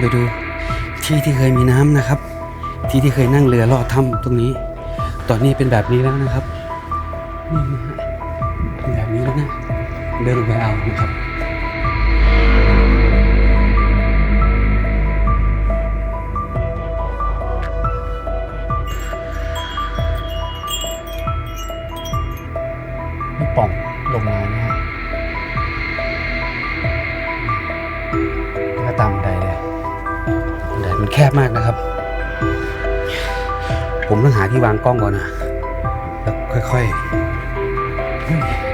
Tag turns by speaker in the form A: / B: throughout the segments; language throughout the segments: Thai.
A: ไปดู ที่ที่เคยมีน้ำนะครับ ที่ที่เคยนั่งเรือลอดถ้ำตรงนี้ ตอนนี้เป็นแบบนี้แล้วนะครับนี่นะฮะเป็นแบบนี้แล้วนะเดินลงไปเอานะครับมีปล่องลงมานะฮะแล้วก็ตามบันไดเลยบันได มันแคบมากนะครับ ผมต้องหาที่วางกล้องก่อนนะ แล้วค่อยๆ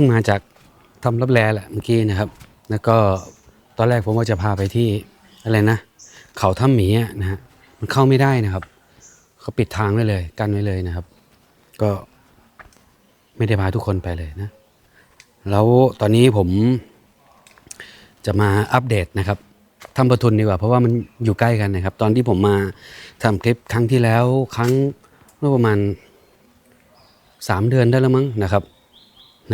A: พิ่งมาจากทำรับแลแหละเมื่อกี้นะครับ แล้วก็ตอนแรกผมว่าจะพาไปที่อะไรนะ เขาถ้ำหมีนะฮะมันเข้าไม่ได้นะครับเขาปิดทางไว้เลยกันไว้เลยนะครับ ก็ไม่ได้พาทุกคนไปเลยนะ แล้วตอนนี้ผมจะมาอัปเดตนะครับทำประทุนดีกว่า เพราะว่ามันอยู่ใกล้กันนะครับ ตอนที่ผมมาทำคลิปครั้งที่แล้วครั้งเมื่อประมาณสามเดือนได้แล้วมั้งนะครับ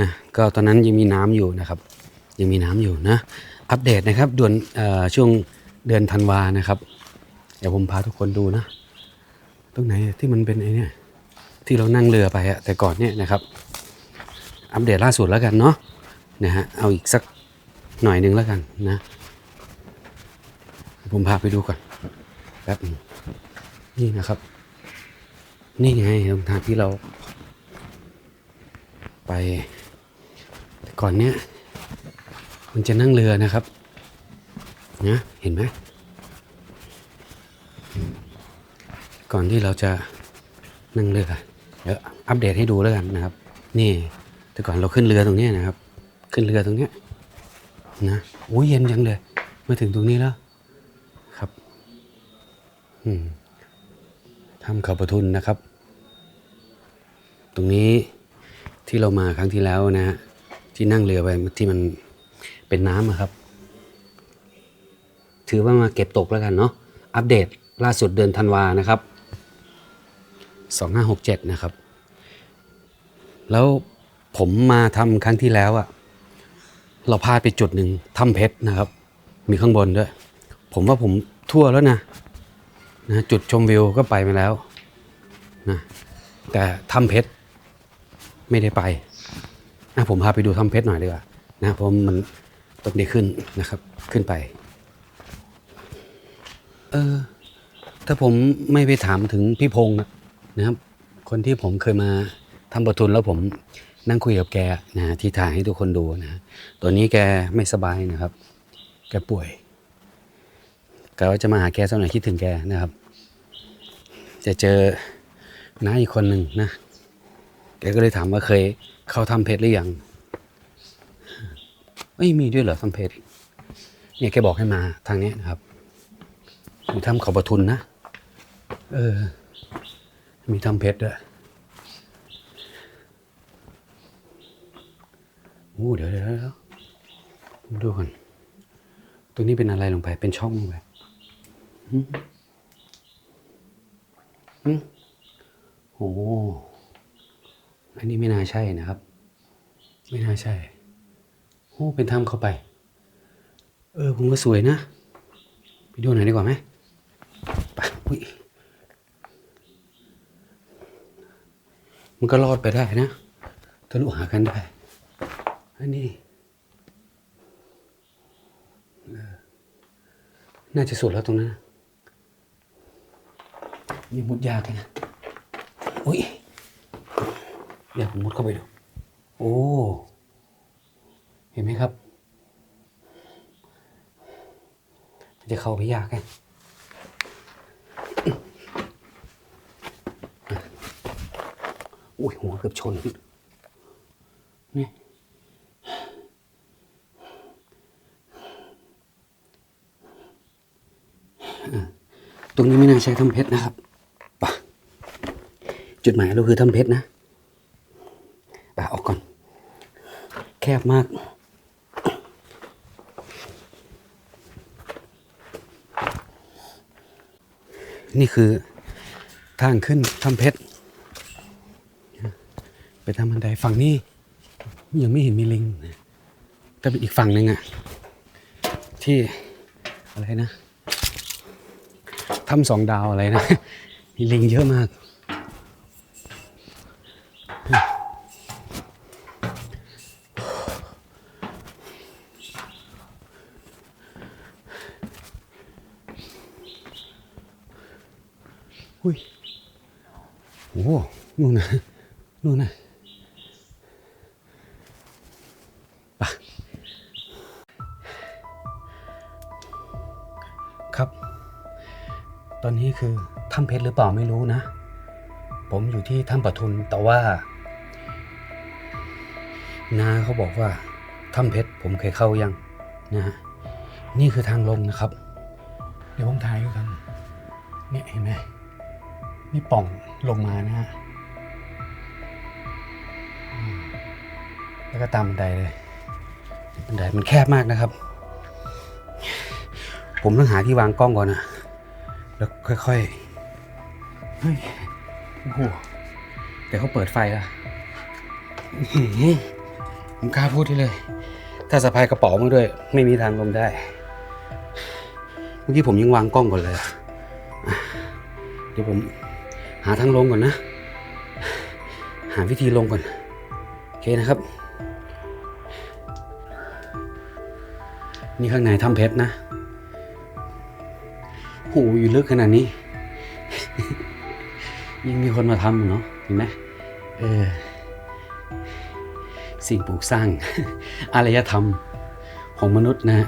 A: นะก็ตอนนั้นยังมีน้ำอยู่นะครับ ยังมีน้ำอยู่นะอัปเดตนะครับด่วนช่วงเดือนธันวานะครับเดี๋ยวผมพาทุกคนดูนะ ตรงไหนที่มันเป็นไอ้เนี่ยที่เรานั่งเรือไปอะแต่ก่อนเนี่ยนะครับ อัปเดตล่าสุดแล้วกันเนาะนะฮะเอาอีกสักหน่อยหนึ่งแล้วกันนะ ผมพาไปดูก่อนแป๊บนึงนี่นะครับ นี่ไงตรงทางที่เราไป ก่อนเนี้ยมันจะนั่งเรือนะครับนะเห็นไหมก่อนที่เราจะนั่งเรือเดี๋ยวอัปเดตให้ดูแล้วกันนะครับ นี่แต่ก่อนเราขึ้นเรือตรงนี้นะครับ ขึ้นเรือตรงนี้นะโอ้ยเย็นจังเลยมาถึงตรงนี้แล้วครับอืมทำเขาประทุนนะครับ ตรงนี้ที่เรามาครั้งที่แล้วนะฮะ ที่นั่งเรือไปที่มันเป็นน้ำครับ ถือว่ามาเก็บตกแล้วกันเนาะอัปเดตล่าสุดเดือนธันวานะครับ 2567 นะครับ แล้วผมมาทำครั้งที่แล้วอะเราพลาดไปจุดหนึ่งถ้ำเพชรนะครับ มีข้างบนด้วย ผมว่าผมทั่วแล้วนะนะจุดชมวิวก็ไปมาแล้วนะแต่ถ้ำเพชรไม่ได้ไป นะผมพาไปดูถ้ำเพชรหน่อยดีกว่านะเพราะมันต้องได้ขึ้นนะครับ ขึ้นไป เออ ถ้าผมไม่ไปถามถึงพี่พงษ์นะครับ คนที่ผมเคยมาทำประทุนแล้วผมนั่งคุยกับแกนะที่ถ่ายให้ทุกคนดูนะฮะตัวนี้แกไม่สบายนะครับ แกป่วยกะว่าจะมาหาแกสักหน่อยคิดถึงแกนะครับ จะเจอน้าอีกคนหนึ่งนะ แกก็เลยถามว่าเคย เขาทำเพชรหรือยังเอ้ยมีด้วยเหรอทำเพชรเนี่ยแกบอกให้มาทางนี้นะครับ มีถ้ำเขาประทุนนะ เออ มีถ้ำเพชรด้วยโอ้เดี๋ยวเดี๋ยวเดี๋ยวดูก่อนตรงนี้เป็นอะไรลงไป เป็นช่องลงไปหืมหืมโอ้ อันนี้ไม่น่าใช่นะครับ ไม่น่าใช่โอ้เป็นถ้ำเข้าไป เออผมว่าสวยนะ ไปดูหน่อยดีกว่าไหมไปอุ้ยมันก็รอดไปได้นะทะลุหากันได้อันนี้เออน่าจะสุดแล้วตรงนั้นนะนี่มุดยากเลยนะอุ้ย เดี๋ยวผมมุดเข้าไปดู โอ้ เห็นไหมครับ จะเข้าไปยากไงอุ้ยหัวเกือบชนนี่ตรงนี้ไม่น่าใช้ทำเพชรนะครับไปะจุดหมายเราคือทำเพชรนะไปออกก่อน แคบมาก นี่คือทางขึ้นถ้ำเพชร ไปทางบันไดฝั่งนี้ ยังไม่เห็นมีลิงนะแต่เป็นอีกฝั่งหนึ่งอะที่อะไรนะถ้ำสองดาวอะไรนะ มีลิงเยอะมาก อุ้ยโอ้โหนู่นนะนู่นนะไปะครับ ตอนนี้คือถ้ำเพชรหรือเปล่าไม่รู้นะ ผมอยู่ที่ถ้ำปทุนแต่ว่านาเขาบอกว่าถ้ำเพชรผมเคยเข้ายังนะฮะนี่คือทางลงนะครับ เดี๋ยวผมถ่ายดูกันเนี่ยเห็นไหม นี่ป่องลงมานะฮะแล้วก็ตามบันไดเลยบันไดมันแคบมากนะครับ ผมต้องหาที่วางกล้องก่อนนะแล้วค่อยๆเฮ้ยโอ้โหแต่เขาเปิดไฟละผมกล้าพูดที่เลย ถ้าสะพายกระเป๋ามาด้วย ไม่มีทางลงได้ เมื่อกี้ผมยังวางกล้องก่อนเลย เดี๋ยวผม หาทางลงก่อนนะ หาวิธีลงก่อน โอเคนะครับ นี่ข้างในถ้ำเพชรนะโหอยู่ลึกขนาดนี้ยังมีคนมาทำอยู่เนาะเห็นไหมเออสิ่งปลูกสร้าง อารยธรรมของมนุษย์นะฮะ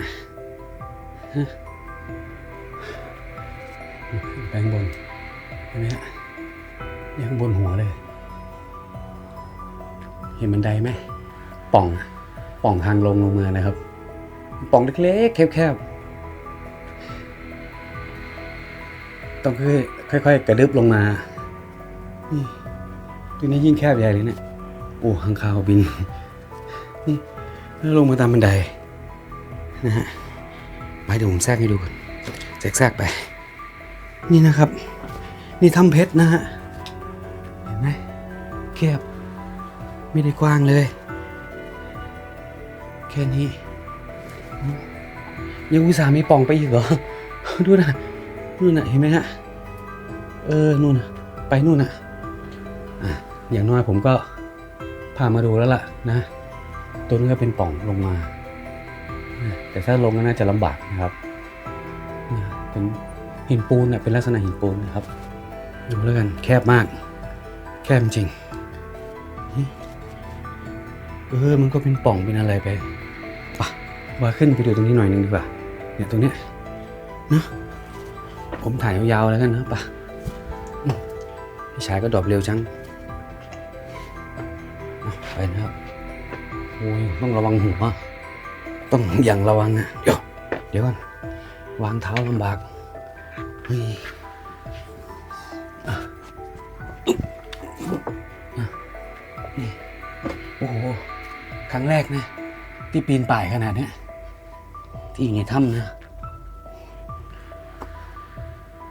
A: ฮะแบงบนเห็นไหมฮะ นี่างบนหัวเลย เห็นบันไดไหมป่องป่องทางลงลงมานะครับ ป่องเล็กๆแคบๆต้องค่อยค่อยๆกระดึบลงมานี่ตัวนี้ยิ่งแคบใหญ่เลยเนี่ยโอ้ข้างคาวบินนี่แล้วลงมาตามบันไดนะฮะไปเดี๋ยวผมแทรกให้ดูก่อนแทรกไป นี่นะครับ นี่ถ้ำเพชรนะฮะ แคบไม่ได้กว้างเลย แค่นี้ ยังอุตส่าห์มีป่องไปอีกเหรอ ดูนะนู่นน่ะ เห็นไหมฮะ เออ นู่นน่ะ ไปนู่นน่ะอะอย่างน้อยผมก็พามาดูแล้วล่ะนะ ตัวนี้ก็เป็นป่องลงมา แต่ถ้าลงก็น่าจะลำบากนะครับเป็นหินปูนเนี่ยเป็นลักษณะหินปูนนะครับ ดูแล้วกันแคบมาก แคบจริง เออมันก็เป็นป่องเป็นอะไรไปปะว่าขึ้นไปดูตรงนี้หน่อยหนึงดีกว่าเนี่ยตรงเนี้ยนะผมถ่ายยาวๆแล้วกันนะปะพี่ชายก็ดรอปเร็วจังไปนะครับโอ้ยต้องระวังหัวต้องอย่างระวังนะเดี๋ยวเดี๋ยวก่อนวางเท้าลำบากเฮ้ย รั้งแรกนะ ที่ปีนป่ายขนาดเนี้ยที่อยู่ในถ้ำนะ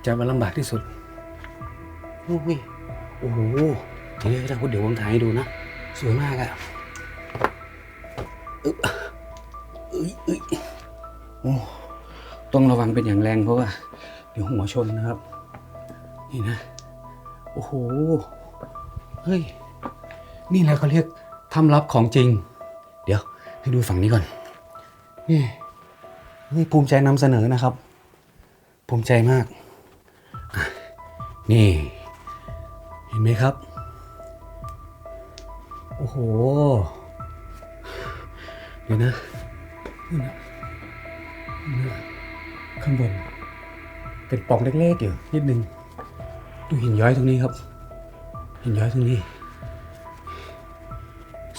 A: จะมาลำบากที่สุดโอ้ยโอ้โหเดี๋ยวเดี๋ยวเดี๋ยวผมถ่ายให้ดูนะ สวยมากอะอึ๊บเอ้ยเอ้ยโอ้ต้องระวังเป็นอย่างแรงเพราะว่า เดี๋ยวหัวชนนะครับ นี่นะ โอ้โห เฮ้ย นี่แหละเขาเรียกถ้ำลับของจริง เดี๋ยว ให้ดูฝั่งนี้ก่อน นี่เฮ้ยภูมิใจนำเสนอนะครับ ภูมิใจมาก นี่ เห็นไหมครับ โอ้โห เดี๋ยวนะนู่นะดูนนะข้างบน เป็นปล่องเล็กๆอยู่นิดนึง ดูหินย้อยตรงนี้ครับ หินย้อยตรงนี้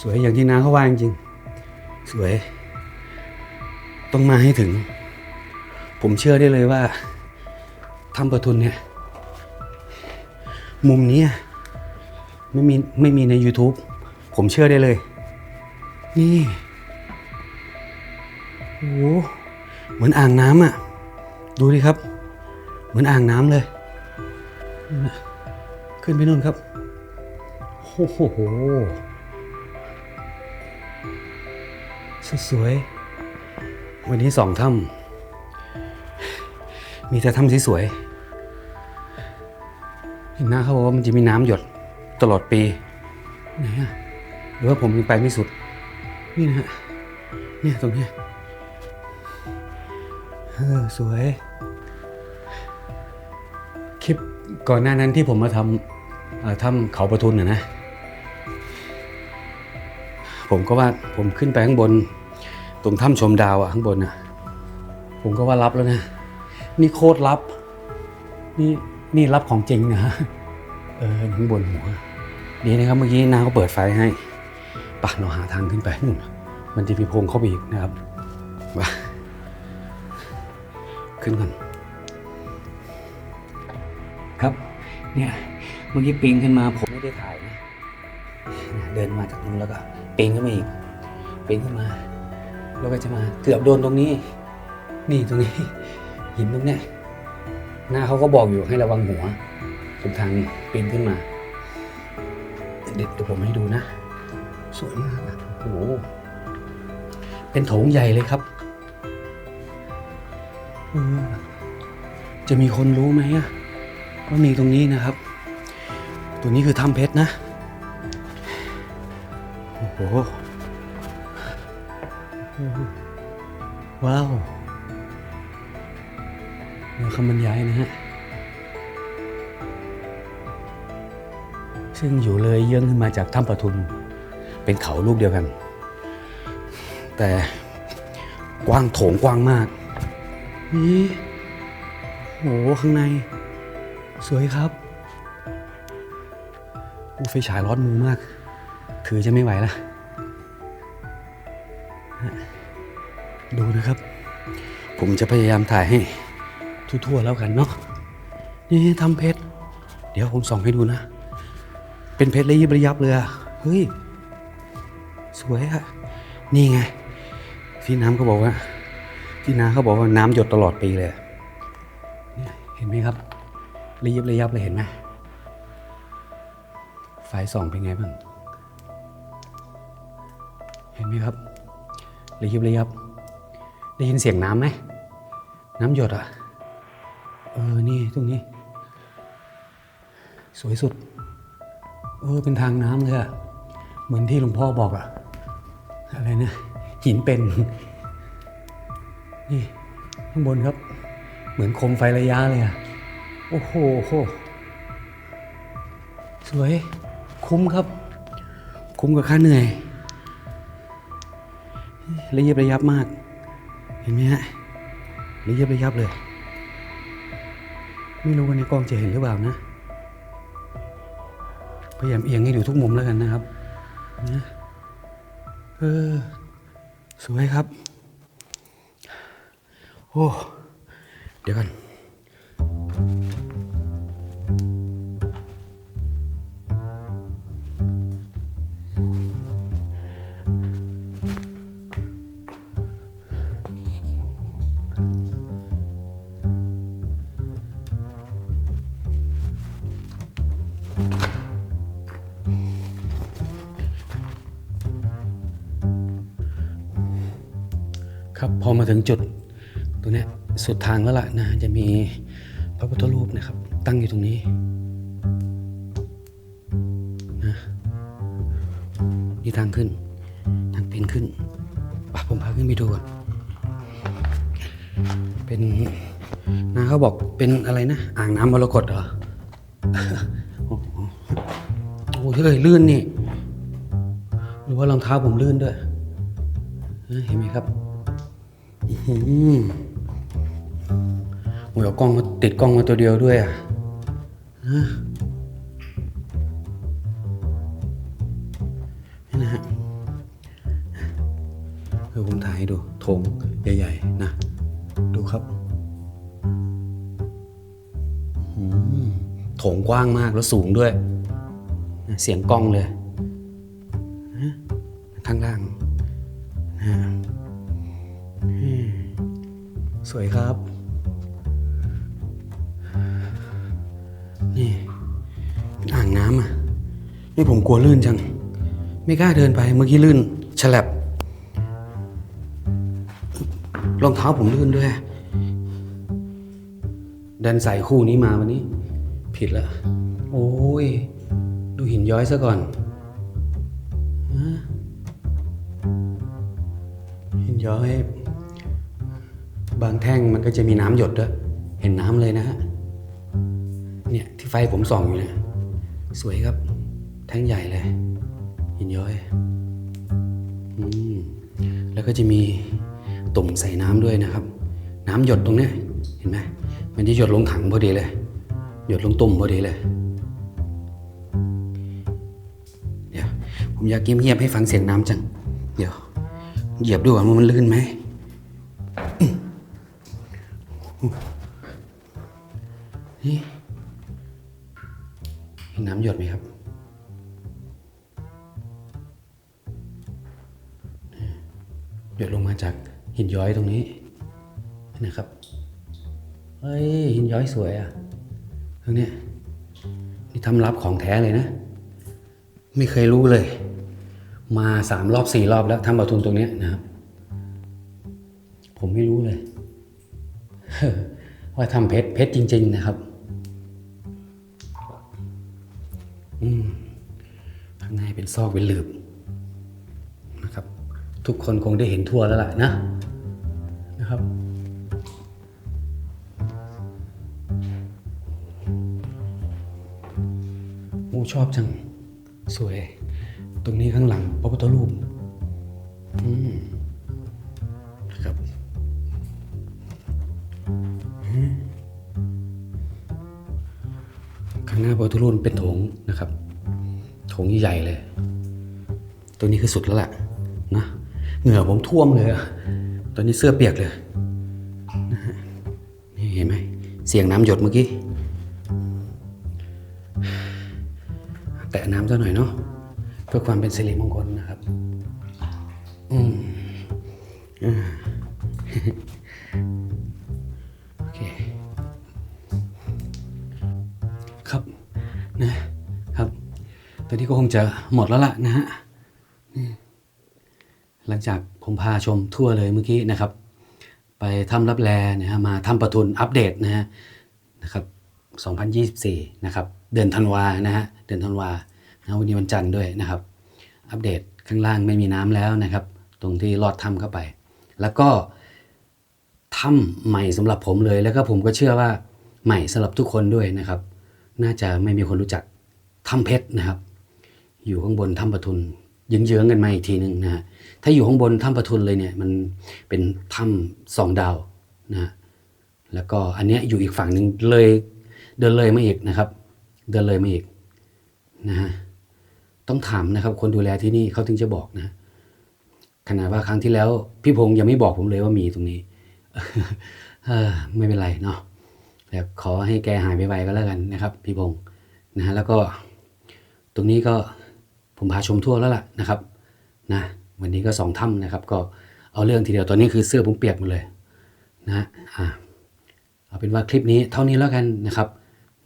A: สวยอย่างที่น้าเขาว่าจริงๆ สวย ต้องมาให้ถึง ผมเชื่อได้เลยว่าถ้ำประทุนเนี่ย มุมนี้ไม่มีไม่มีใน YouTube ผมเชื่อได้เลย นี่โอ้โหเหมือนอ่างน้ำอะ ดูดิครับ เหมือนอ่างน้ำเลย ขึ้นไปนู่นครับโอ้โห สวยๆ วันนี้สองถ้ำมีแต่ถ้ำสวยๆเห็นหน้าเขาบอกว่ามันจะมีน้ำหยดตลอดปีไหนอะหรือว่าผมยังไปไม่สุด นี่นะฮะ เนี่ยตรงเนี้ยเออสวย คลิปก่อนหน้านั้นที่ผมมาทำถ้ำเขาประทุนนะนะ ผมก็ว่าผมขึ้นไปข้างบน ตรงถ้ำชมดาวอะข้างบนอะผมก็ว่ารับแล้วนะ นี่โคตรลับ นี่นี่รับของจริงนะเออข้างบนหัวดีนะครับเมื่อกี้นาเขาเปิดไฟให้ปะเราหาทางขึ้นไปนู่นมันจะมีโพรงเข้าไปอีกนะครับมาขึ้นกันครับ เนี่ยเมื่อกี้ปีนขึ้นมาผมไม่ได้ถ่ายนะเนี่ยเดินมาจากนู้นแล้วก็ปีนขึ้นมาอีกปีนขึ้นมา แล้วก็จะมาเกือบโดนตรงนี้ นี่ตรงนี้ หินตรงเนี้ยหน้าเขาก็บอกอยู่ให้ระวังหัวตรงทางปีนขึ้นมา เด็ดเดี๋ยวผมให้ดูนะ สวยมากอะโอ้โหเป็นโถงใหญ่เลยครับ จะมีคนรู้ไหมอะก็มีตรงนี้นะครับ ตรงนี้คือถ้ำเพชรนะ โอ้โห ว้าวเดี๋ยวคำบรรยายนะฮะ ซึ่งอยู่เลยเยื่องขึ้นมาจากถ้ำปทุม เป็นเขาลูกเดียวกัน แต่กว้างโถงกว้างมาก นี่โหข้างใน สวยครับอูไฟฉายร้อนมือมาก ถือจะไม่ไหวละ ดูนะครับ ผมจะพยายามถ่ายให้ทั่วๆแล้วกันเนาะนี่ทำเพชร เดี๋ยวผมส่องให้ดูนะ เป็นเพชรระยิบระยับเลยอะเฮ้ย สวยอะนี่ไง ที่น้ำเขาบอกว่า ที่น้าเขาบอกว่าน้ำหยดตลอดปีเลยเนี่ยเห็นไหมครับระยิบระยับเลยเห็นไหมไฟส่องเป็นไงบ้าง เห็นไหมครับ ระยิบระยับได้ยินเสียงน้ำไหม น้ำหยดอะ เออ นี่ตรงนี้ สวยสุด เออ เป็นทางน้ำเลยอะ เหมือนที่หลวงพ่อบอกอะ อะไรนะ หินเป็น นี่ ข้างบนครับ เหมือนโคมไฟระยะเลยอะ โอ้โหโหสวย คุ้มครับ คุ้มกับค่าเหนื่อย ระยิบระยับมาก เห็นไหมฮะระยิบระยับเลย ไม่รู้ว่าในกล้องจะเห็นหรือเปล่านะ พยายามเอียงให้ดูทุกมุมแล้วกันนะครับนะเออสวยครับ โอ้ เดี๋ยวกัน ครับพอมาถึงจุดตรงนี้สุดทางแล้วล่ะนะจะมีพระพุทธรูปนะครับ ตั้งอยู่ตรงนี้นะนี่ทางขึ้น ทางปีนขึ้นปะผมพาขึ้นไปดูก่อนเป็นนาเขาบอกเป็นอะไรนะ อ่างน้ำมรกตเหรอโอ้โหโอ้โหเฮ้ยลื่นนี่ หรือว่ารองเท้าผมลื่นด้วย เห็นไหมครับ อืมโอ้ยเอากล้องมาติดกล้องมาตัวเดียวด้วยอะฮะนี่นะฮะเดี๋ยวผมถ่ายให้ดูโถงใหญ่ๆนะ ดูครับโถงกว้างมากแล้วสูงด้วย เสียงกล้องเลย นี่ผมกลัวลื่นจัง ไม่กล้าเดินไปเมื่อกี้ลื่นฉลับรองเท้าผมลื่นด้วยดินใส่คู่นี้มาวันนี้ ผิดละ โอ้ย ดูหินย้อยซะก่อนฮะหินย้อย บางแท่งมันก็จะมีน้ำหยดด้วย เห็นน้ำเลยนะฮะ เนี่ยที่ไฟผมส่องอยู่เนี่ย สวยครับ แท่งใหญ่เลยหินย้อยอืมแล้วก็จะมีตุ่มใส่น้ำด้วยนะครับ น้ำหยดตรงเนี้ยเห็นไหมมันจะหยดลงถังพอดีเลย หยดลงตุ่มพอดีเลย เดี๋ยว ผมอยากเงียบๆให้ฟังเสียงน้ำจัง เดี๋ยว เหยียบดูอนว่ามันลื่นไหมนี่เห็นน้ำหยดไหมครับ จากหินย้อยตรงนี้นะครับเฮ้ยหินย้อยสวยอะตรงเนี้ยนี่ทำรับของแท้เลยนะ ไม่เคยรู้เลย มาสามรอบสี่รอบแล้วทำประทุนตรงเนี้ยนะครับ ผมไม่รู้เลย ว่าทำเพชรเพชรจริง ๆ นะครับอืมข้างในเป็นซอกเป็นหลืบ ทุกคนคงได้เห็นทั่วแล้วล่ะนะนะครับโอ้ชอบจัง สวย ตรงนี้ข้างหลังพระพุทธรูปอืมนะครับข้างหน้าพระพุทธรูปเป็นโถงนะครับโถงใหญ่ๆเลย ตัวนี้คือสุดแล้วแหละนะ เหงื่อผมท่วมเลยอะตอนนี้เสื้อเปียกเลยนะฮะนี่เห็นไหมเสียงน้ำหยดเมื่อกี้ แตะน้ำซะหน่อยเนาะเพื่อความเป็นสิริมงคลนะครับ อืมอ่าโอเค ครับนะครับ ตอนนี้ก็คงจะหมดแล้วล่ะนะฮะ หลังจากผมพาชมทั่วเลยเมื่อกี้นะครับ ไปทำรับแลนะฮะมาทำประทุนอัปเดตนะฮะนะครับ 2024 นะครับ เดือนธันวานะฮะเดือนธันวานะวันนี้วันจันทร์ด้วยนะครับ อัปเดตข้างล่างไม่มีน้ำแล้วนะครับ ตรงที่ลอดถ้ำเข้าไป แล้วก็ถ้ำใหม่สำหรับผมเลย แล้วก็ผมก็เชื่อว่าใหม่สำหรับทุกคนด้วยนะครับ น่าจะไม่มีคนรู้จักถ้ำเพชรนะครับ อยู่ข้างบนถ้ำปะทุนเยื้องๆกันมาอีกทีหนึ่งนะฮะ ถ้าอยู่ข้างบนถ้ำปะทุนเลยเนี่ยมันเป็นถ้ำสองดาวนะฮะแล้วก็อันเนี้ยอยู่อีกฝั่งหนึ่งเลยเดินเลยมาอีกนะครับ เดินเลยมาอีกนะฮะต้องถามนะครับ คนดูแลที่นี่เขาถึงจะบอกนะ ขนาดว่าครั้งที่แล้ว พี่พงษ์ยังไม่บอกผมเลยว่ามีตรงนี้ไม่เป็นไรเนาะแต่ขอให้แกหายไปๆก็แล้วกันนะครับ พี่พงษ์นะฮะแล้วก็ ตรงนี้ก็ผมพาชมทั่วแล้วล่ะนะครับ นะ วันนี้ก็สองถ้ำนะครับ ก็เอาเรื่องทีเดียวตอนนี้คือเสื้อผมเปียกหมดเลยนะอ่าเอาเป็นว่าคลิปนี้เท่านี้แล้วกันนะครับ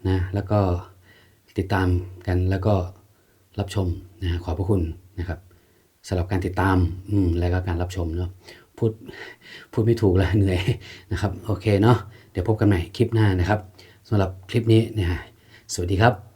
A: นะแล้วก็ติดตามกันแล้วก็รับชมนะขอบพระคุณนะครับสำหรับการติดตามอืมแล้วก็การรับชมเนาะพูดพูดไม่ถูกแล้วเหนื่อยนะครับโอเคเนาะเดี๋ยวพบกันใหม่คลิปหน้านะครับสำหรับคลิปนี้นะฮะสวัสดีครับ